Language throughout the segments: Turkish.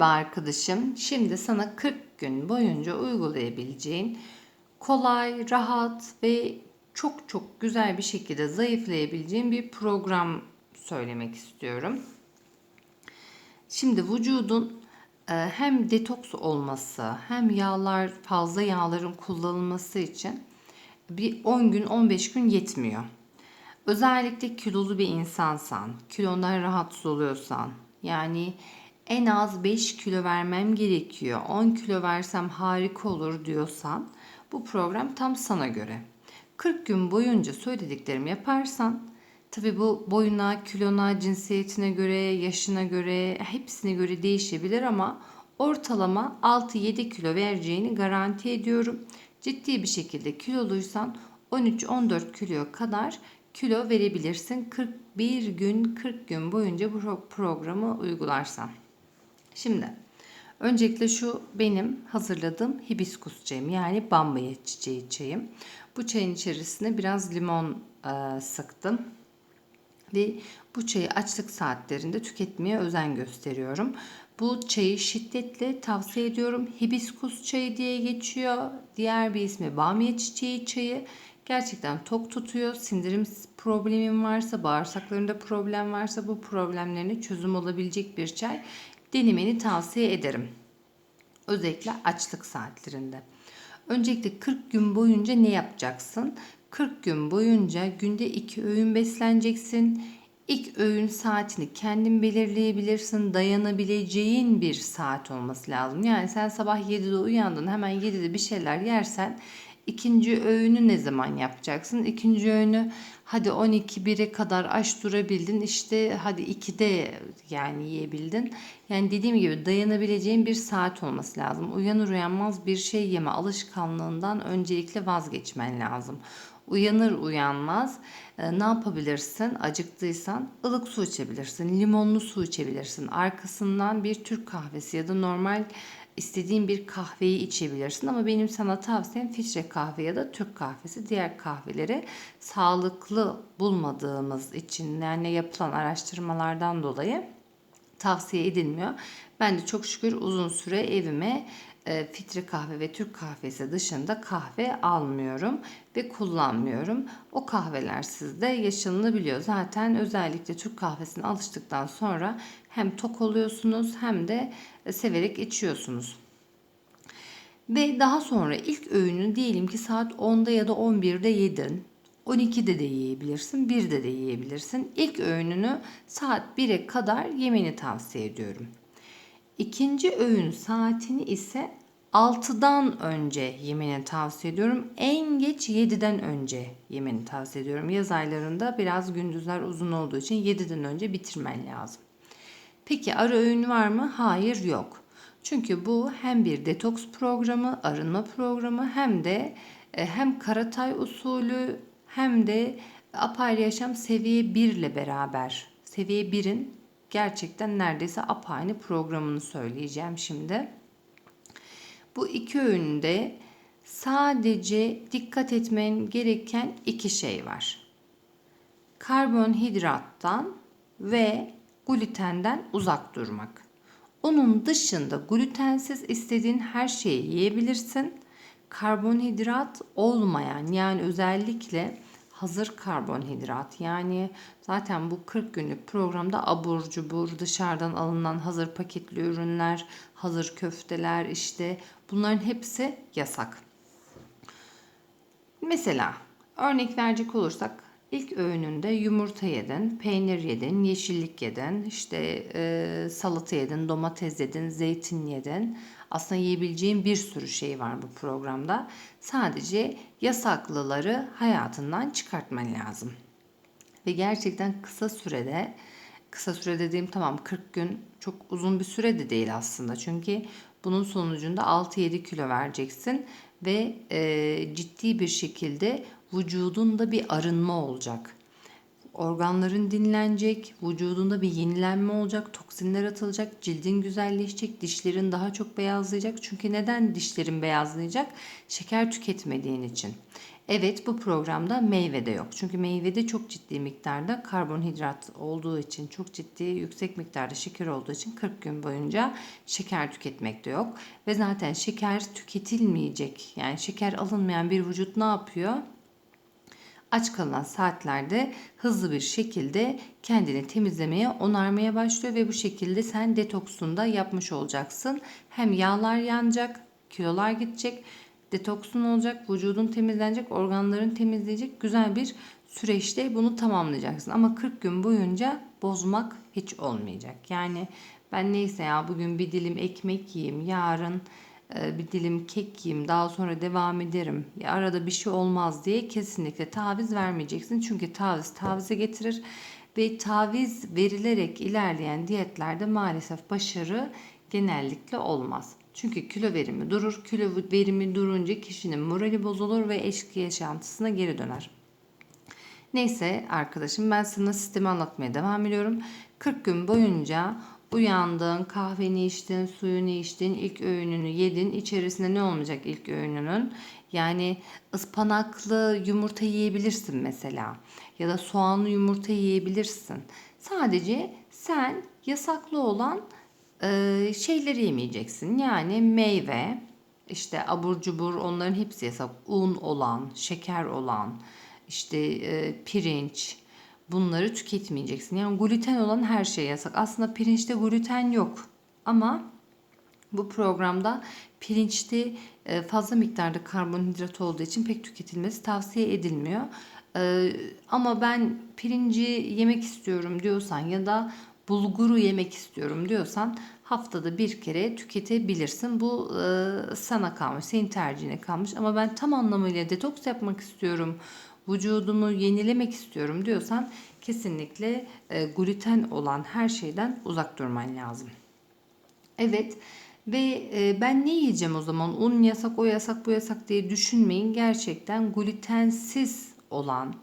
Merhaba arkadaşım. Şimdi sana 40 gün boyunca uygulayabileceğin kolay, rahat ve çok çok güzel bir şekilde zayıflayabileceğin bir program söylemek istiyorum. Şimdi vücudun e, hem detoks olması hem yağlar fazla yağların kullanılması için bir 10 gün 15 gün yetmiyor. Özellikle kilolu bir insansan, kilondan rahatsız oluyorsan, yani en az 5 kilo vermem gerekiyor, 10 kilo versem harika olur diyorsan bu program tam sana göre. 40 gün boyunca söylediklerimi yaparsan tabi bu boyuna, kilona, cinsiyetine göre, yaşına göre, hepsine göre değişebilir ama ortalama 6-7 kilo vereceğini garanti ediyorum. Ciddi bir şekilde kiloluysan 13-14 kiloya kadar kilo verebilirsin 41 gün 40 gün boyunca bu programı uygularsan. Şimdi öncelikle şu benim hazırladığım hibiskus çayım yani bambaya çiçeği çayım. Bu çayın içerisine biraz limon e, sıktım ve bu çayı açlık saatlerinde tüketmeye özen gösteriyorum. Bu çayı şiddetle tavsiye ediyorum. Hibiskus çayı diye geçiyor. Diğer bir ismi bamya çiçeği çayı. Gerçekten tok tutuyor. Sindirim problemin varsa, bağırsaklarında problem varsa bu problemlerine çözüm olabilecek bir çay denemeni tavsiye ederim. Özellikle açlık saatlerinde. Öncelikle 40 gün boyunca ne yapacaksın? 40 gün boyunca günde 2 öğün besleneceksin. İlk öğün saatini kendin belirleyebilirsin. Dayanabileceğin bir saat olması lazım. Yani sen sabah 7'de uyandın hemen 7'de bir şeyler yersen ikinci öğünü ne zaman yapacaksın? İkinci öğünü hadi 12 1'e kadar aç durabildin. İşte hadi 2'de yani yiyebildin. Yani dediğim gibi dayanabileceğin bir saat olması lazım. Uyanır uyanmaz bir şey yeme alışkanlığından öncelikle vazgeçmen lazım. Uyanır uyanmaz e, ne yapabilirsin? Acıktıysan ılık su içebilirsin, limonlu su içebilirsin. Arkasından bir Türk kahvesi ya da normal istediğin bir kahveyi içebilirsin ama benim sana tavsiyem filtre kahve ya da Türk kahvesi. Diğer kahveleri sağlıklı bulmadığımız için yani yapılan araştırmalardan dolayı tavsiye edilmiyor. Ben de çok şükür uzun süre evime filtre kahve ve Türk kahvesi dışında kahve almıyorum ve kullanmıyorum. O kahveler sizde yaşanılabiliyor. Zaten özellikle Türk kahvesine alıştıktan sonra hem tok oluyorsunuz hem de e, severek içiyorsunuz. Ve daha sonra ilk öğünü diyelim ki saat 10'da ya da 11'de yedin. 12'de de yiyebilirsin, 1'de de yiyebilirsin. İlk öğününü saat 1'e kadar yemeni tavsiye ediyorum. İkinci öğün saatini ise 6'dan önce yemeni tavsiye ediyorum. En geç 7'den önce yemeni tavsiye ediyorum. Yaz aylarında biraz gündüzler uzun olduğu için 7'den önce bitirmen lazım. Peki ara öğün var mı? Hayır yok. Çünkü bu hem bir detoks programı, arınma programı hem de e, hem Karatay usulü hem de apayrı yaşam seviye 1 ile beraber. Seviye 1'in gerçekten neredeyse apayrı programını söyleyeceğim şimdi. Bu iki öğünde sadece dikkat etmen gereken iki şey var. Karbonhidrattan ve glutenden uzak durmak. Onun dışında glutensiz istediğin her şeyi yiyebilirsin. Karbonhidrat olmayan yani özellikle hazır karbonhidrat yani zaten bu 40 günlük programda abur cubur dışarıdan alınan hazır paketli ürünler, hazır köfteler işte bunların hepsi yasak. Mesela örnek verecek olursak ilk öğününde yumurta yedin, peynir yedin, yeşillik yedin, işte e, salata yedin, domates yedin, zeytin yedin. Aslında yiyebileceğin bir sürü şey var bu programda. Sadece yasaklıları hayatından çıkartman lazım. Ve gerçekten kısa sürede, kısa süre dediğim tamam 40 gün çok uzun bir süre de değil aslında. Çünkü bunun sonucunda 6-7 kilo vereceksin ve e, ciddi bir şekilde vücudunda bir arınma olacak. Organların dinlenecek, vücudunda bir yenilenme olacak, toksinler atılacak, cildin güzelleşecek, dişlerin daha çok beyazlayacak. Çünkü neden dişlerin beyazlayacak? Şeker tüketmediğin için. Evet bu programda meyve de yok. Çünkü meyvede çok ciddi miktarda karbonhidrat olduğu için, çok ciddi yüksek miktarda şeker olduğu için 40 gün boyunca şeker tüketmek de yok. Ve zaten şeker tüketilmeyecek. Yani şeker alınmayan bir vücut ne yapıyor? Aç kalan saatlerde hızlı bir şekilde kendini temizlemeye, onarmaya başlıyor ve bu şekilde sen detoksunda yapmış olacaksın. Hem yağlar yanacak, kilolar gidecek, detoksun olacak, vücudun temizlenecek, organların temizleyecek güzel bir süreçte bunu tamamlayacaksın. Ama 40 gün boyunca bozmak hiç olmayacak. Yani ben neyse ya bugün bir dilim ekmek yiyeyim, yarın bir dilim kek yiyeyim daha sonra devam ederim ya arada bir şey olmaz diye kesinlikle taviz vermeyeceksin. Çünkü taviz tavize getirir ve taviz verilerek ilerleyen diyetlerde maalesef başarı genellikle olmaz. Çünkü kilo verimi durur. Kilo verimi durunca kişinin morali bozulur ve eski yaşantısına geri döner. Neyse arkadaşım ben sana sistemi anlatmaya devam ediyorum. 40 gün boyunca Uyandın, kahveni içtin, suyunu içtin, ilk öğününü yedin. İçerisinde ne olmayacak ilk öğününün? Yani ıspanaklı yumurta yiyebilirsin mesela. Ya da soğanlı yumurta yiyebilirsin. Sadece sen yasaklı olan e, şeyleri yemeyeceksin. Yani meyve, işte abur cubur onların hepsi yasak. Un olan, şeker olan, işte e, pirinç, bunları tüketmeyeceksin. Yani gluten olan her şey yasak. Aslında pirinçte gluten yok. Ama bu programda pirinçte e, fazla miktarda karbonhidrat olduğu için pek tüketilmesi tavsiye edilmiyor. E, ama ben pirinci yemek istiyorum diyorsan ya da bulguru yemek istiyorum diyorsan haftada bir kere tüketebilirsin. Bu e, sana kalmış, senin tercihine kalmış. Ama ben tam anlamıyla detoks yapmak istiyorum vücudumu yenilemek istiyorum diyorsan kesinlikle e, gluten olan her şeyden uzak durman lazım. Evet ve e, ben ne yiyeceğim o zaman un yasak o yasak bu yasak diye düşünmeyin. Gerçekten glutensiz olan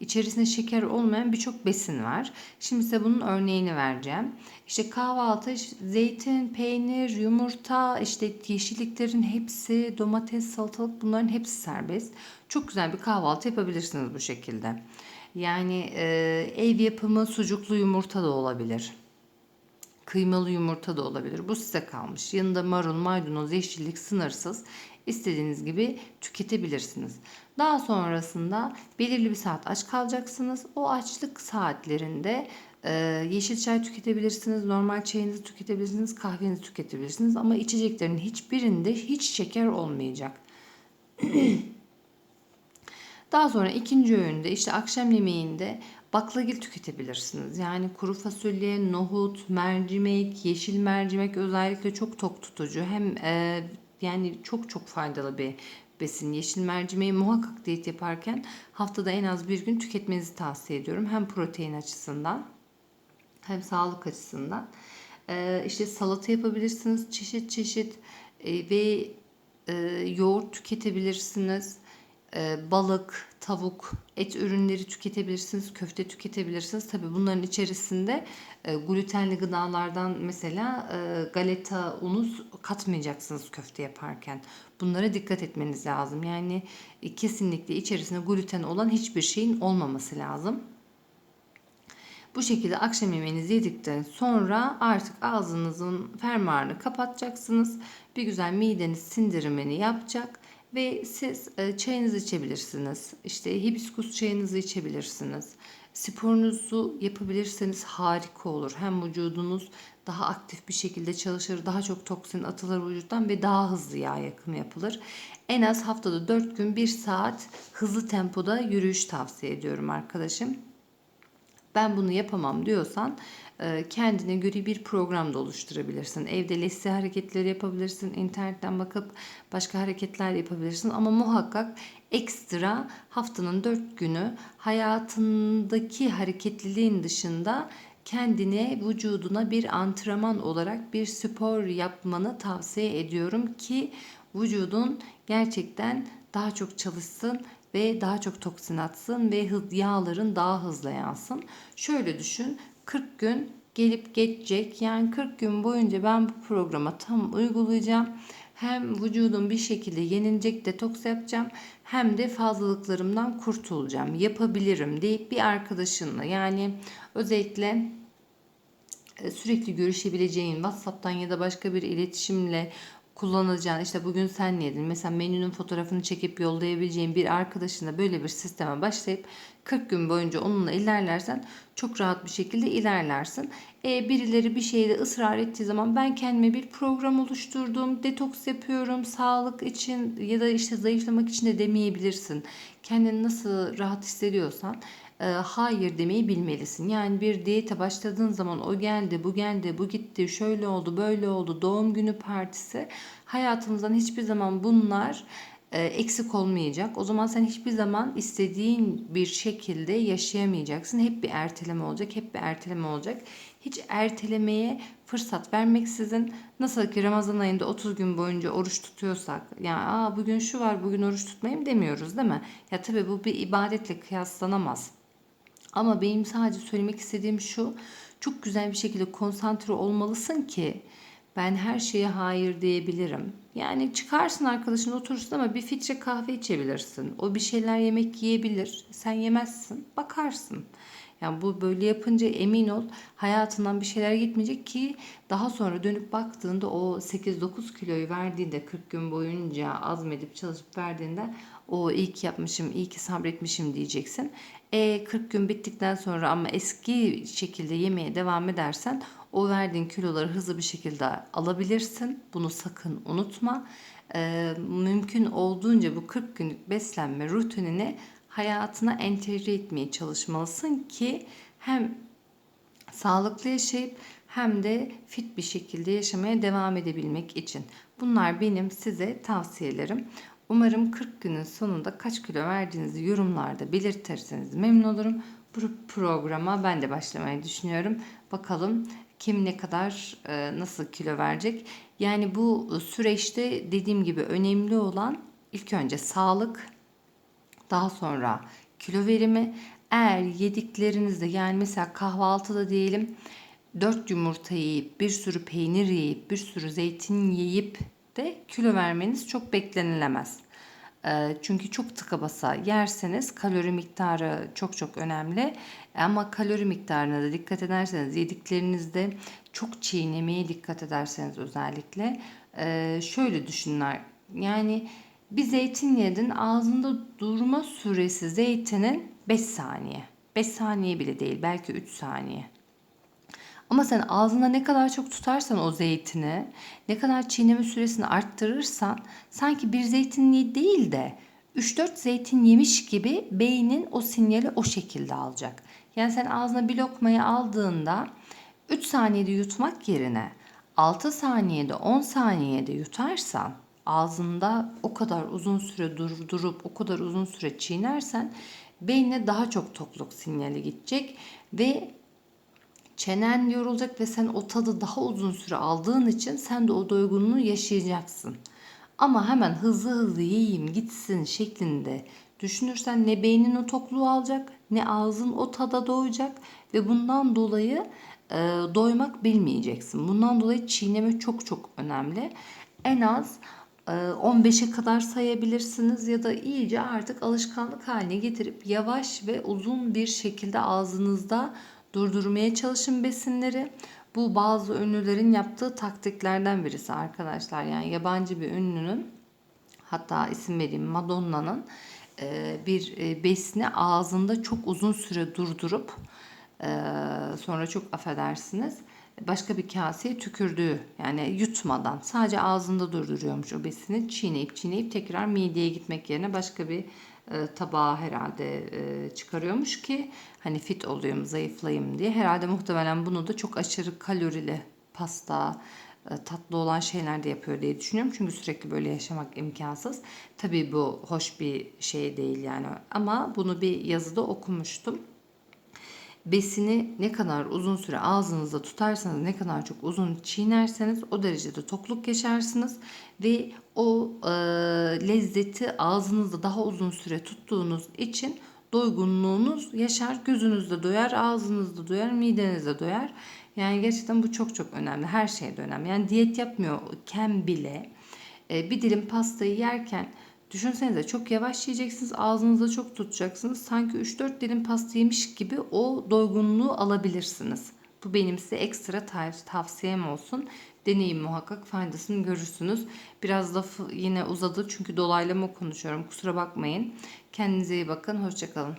içerisinde şeker olmayan birçok besin var. Şimdi size bunun örneğini vereceğim. İşte kahvaltı, zeytin, peynir, yumurta, işte yeşilliklerin hepsi, domates, salatalık bunların hepsi serbest. Çok güzel bir kahvaltı yapabilirsiniz bu şekilde. Yani e, ev yapımı sucuklu yumurta da olabilir. Kıymalı yumurta da olabilir. Bu size kalmış. Yanında marul, maydanoz, yeşillik sınırsız. İstediğiniz gibi tüketebilirsiniz. Daha sonrasında belirli bir saat aç kalacaksınız. O açlık saatlerinde e, yeşil çay tüketebilirsiniz, normal çayınızı tüketebilirsiniz, kahvenizi tüketebilirsiniz. Ama içeceklerin hiçbirinde hiç şeker olmayacak. Daha sonra ikinci öğünde işte akşam yemeğinde baklagil tüketebilirsiniz. Yani kuru fasulye, nohut, mercimek, yeşil mercimek özellikle çok tok tutucu. Hem e, yani çok çok faydalı bir besin. Yeşil mercimeği muhakkak diyet yaparken haftada en az bir gün tüketmenizi tavsiye ediyorum. Hem protein açısından hem sağlık açısından. Ee, işte salata yapabilirsiniz çeşit çeşit ee, ve e, yoğurt tüketebilirsiniz. Ee, balık, tavuk, et ürünleri tüketebilirsiniz, köfte tüketebilirsiniz. Tabii bunların içerisinde e, glutenli gıdalardan mesela e, galeta unu katmayacaksınız köfte yaparken. Bunlara dikkat etmeniz lazım. Yani e, kesinlikle içerisinde gluten olan hiçbir şeyin olmaması lazım. Bu şekilde akşam yemeğinizi yedikten sonra artık ağzınızın fermuarını kapatacaksınız. Bir güzel mideniz sindirimini yapacak ve siz e, çayınızı içebilirsiniz. İşte hibiskus çayınızı içebilirsiniz. Sporunuzu yapabilirseniz harika olur. Hem vücudunuz daha aktif bir şekilde çalışır, daha çok toksin atılır vücuttan ve daha hızlı yağ yakımı yapılır. En az haftada 4 gün 1 saat hızlı tempoda yürüyüş tavsiye ediyorum arkadaşım. Ben bunu yapamam diyorsan kendine göre bir program da oluşturabilirsin. Evde lesse hareketleri yapabilirsin. internetten bakıp başka hareketler yapabilirsin. Ama muhakkak ekstra haftanın dört günü hayatındaki hareketliliğin dışında kendine, vücuduna bir antrenman olarak bir spor yapmanı tavsiye ediyorum ki vücudun gerçekten daha çok çalışsın ve daha çok toksin atsın ve yağların daha hızlı yansın. Şöyle düşün 40 gün gelip geçecek. Yani 40 gün boyunca ben bu programa tam uygulayacağım. Hem vücudum bir şekilde yenilecek detoks yapacağım hem de fazlalıklarımdan kurtulacağım. Yapabilirim deyip bir arkadaşınla yani özellikle e, sürekli görüşebileceğin WhatsApp'tan ya da başka bir iletişimle kullanacağın işte bugün sen ne yedin mesela menünün fotoğrafını çekip yollayabileceğin bir arkadaşına böyle bir sisteme başlayıp 40 gün boyunca onunla ilerlersen çok rahat bir şekilde ilerlersin. E, birileri bir şeyde ısrar ettiği zaman ben kendime bir program oluşturdum, detoks yapıyorum, sağlık için ya da işte zayıflamak için de demeyebilirsin. Kendini nasıl rahat hissediyorsan e, hayır demeyi bilmelisin. Yani bir diyete başladığın zaman o geldi, bu geldi, bu gitti, şöyle oldu, böyle oldu, doğum günü partisi hayatımızdan hiçbir zaman bunlar e, eksik olmayacak. O zaman sen hiçbir zaman istediğin bir şekilde yaşayamayacaksın. Hep bir erteleme olacak, hep bir erteleme olacak. Hiç ertelemeye fırsat vermeksizin nasıl ki Ramazan ayında 30 gün boyunca oruç tutuyorsak yani Aa, bugün şu var bugün oruç tutmayayım demiyoruz değil mi? Ya tabii bu bir ibadetle kıyaslanamaz. Ama benim sadece söylemek istediğim şu. Çok güzel bir şekilde konsantre olmalısın ki ben her şeye hayır diyebilirim. Yani çıkarsın arkadaşın oturursun ama bir filtre kahve içebilirsin. O bir şeyler yemek yiyebilir. Sen yemezsin. Bakarsın. Yani bu böyle yapınca emin ol hayatından bir şeyler gitmeyecek ki daha sonra dönüp baktığında o 8-9 kiloyu verdiğinde 40 gün boyunca azmedip çalışıp verdiğinde o iyi ki yapmışım, iyi ki sabretmişim diyeceksin. E 40 gün bittikten sonra ama eski şekilde yemeye devam edersen o verdiğin kiloları hızlı bir şekilde alabilirsin. Bunu sakın unutma. E, mümkün olduğunca bu 40 günlük beslenme rutinini hayatına entegre etmeye çalışmalısın ki hem sağlıklı yaşayıp hem de fit bir şekilde yaşamaya devam edebilmek için. Bunlar benim size tavsiyelerim. Umarım 40 günün sonunda kaç kilo verdiğinizi yorumlarda belirtirseniz memnun olurum. Bu programa ben de başlamayı düşünüyorum. Bakalım kim ne kadar e, nasıl kilo verecek. Yani bu süreçte dediğim gibi önemli olan ilk önce sağlık, daha sonra kilo verimi. Eğer yediklerinizde yani mesela kahvaltıda diyelim 4 yumurta yiyip, bir sürü peynir yiyip, bir sürü zeytin yiyip de kilo vermeniz çok beklenilemez. Ee, çünkü çok tıka basa yerseniz kalori miktarı çok çok önemli. Ama kalori miktarına da dikkat ederseniz yediklerinizde çok çiğnemeye dikkat ederseniz özellikle e, şöyle düşünler. Yani bir zeytin yedin ağzında durma süresi zeytinin 5 saniye. 5 saniye bile değil belki 3 saniye. Ama sen ağzında ne kadar çok tutarsan o zeytini, ne kadar çiğneme süresini arttırırsan sanki bir zeytin değil de 3-4 zeytin yemiş gibi beynin o sinyali o şekilde alacak. Yani sen ağzına bir lokmayı aldığında 3 saniyede yutmak yerine 6 saniyede 10 saniyede yutarsan ağzında o kadar uzun süre dur, durup o kadar uzun süre çiğnersen beynine daha çok tokluk sinyali gidecek ve çenen yorulacak ve sen o tadı daha uzun süre aldığın için sen de o doygunluğu yaşayacaksın. Ama hemen hızlı hızlı yiyeyim gitsin şeklinde düşünürsen ne beynin o tokluğu alacak ne ağzın o tada doyacak ve bundan dolayı e, doymak bilmeyeceksin. Bundan dolayı çiğneme çok çok önemli. En az 15'e kadar sayabilirsiniz ya da iyice artık alışkanlık haline getirip yavaş ve uzun bir şekilde ağzınızda durdurmaya çalışın besinleri. Bu bazı ünlülerin yaptığı taktiklerden birisi arkadaşlar. Yani yabancı bir ünlünün hatta isim vereyim Madonna'nın e, bir e, besini ağzında çok uzun süre durdurup e, sonra çok affedersiniz başka bir kaseye tükürdüğü yani yutmadan sadece ağzında durduruyormuş o besini çiğneyip çiğneyip tekrar mideye gitmek yerine başka bir tabağa herhalde e, çıkarıyormuş ki hani fit olayım zayıflayayım diye herhalde muhtemelen bunu da çok aşırı kalorili pasta e, tatlı olan şeyler de yapıyor diye düşünüyorum. Çünkü sürekli böyle yaşamak imkansız. Tabii bu hoş bir şey değil yani. Ama bunu bir yazıda okumuştum besini ne kadar uzun süre ağzınızda tutarsanız, ne kadar çok uzun çiğnerseniz o derecede tokluk yaşarsınız ve o e, lezzeti ağzınızda daha uzun süre tuttuğunuz için doygunluğunuz yaşar, gözünüzde doyar, ağzınızda doyar, midenizde doyar. Yani gerçekten bu çok çok önemli. Her şeyde önemli. Yani diyet yapmıyorken bile e, bir dilim pastayı yerken düşünsenize çok yavaş yiyeceksiniz. Ağzınızda çok tutacaksınız. Sanki 3-4 dilim pasta yemiş gibi o doygunluğu alabilirsiniz. Bu benim size ekstra tarif tavsiyem olsun. Deneyin muhakkak faydasını görürsünüz. Biraz lafı yine uzadı çünkü dolaylama konuşuyorum. Kusura bakmayın. Kendinize iyi bakın. Hoşçakalın.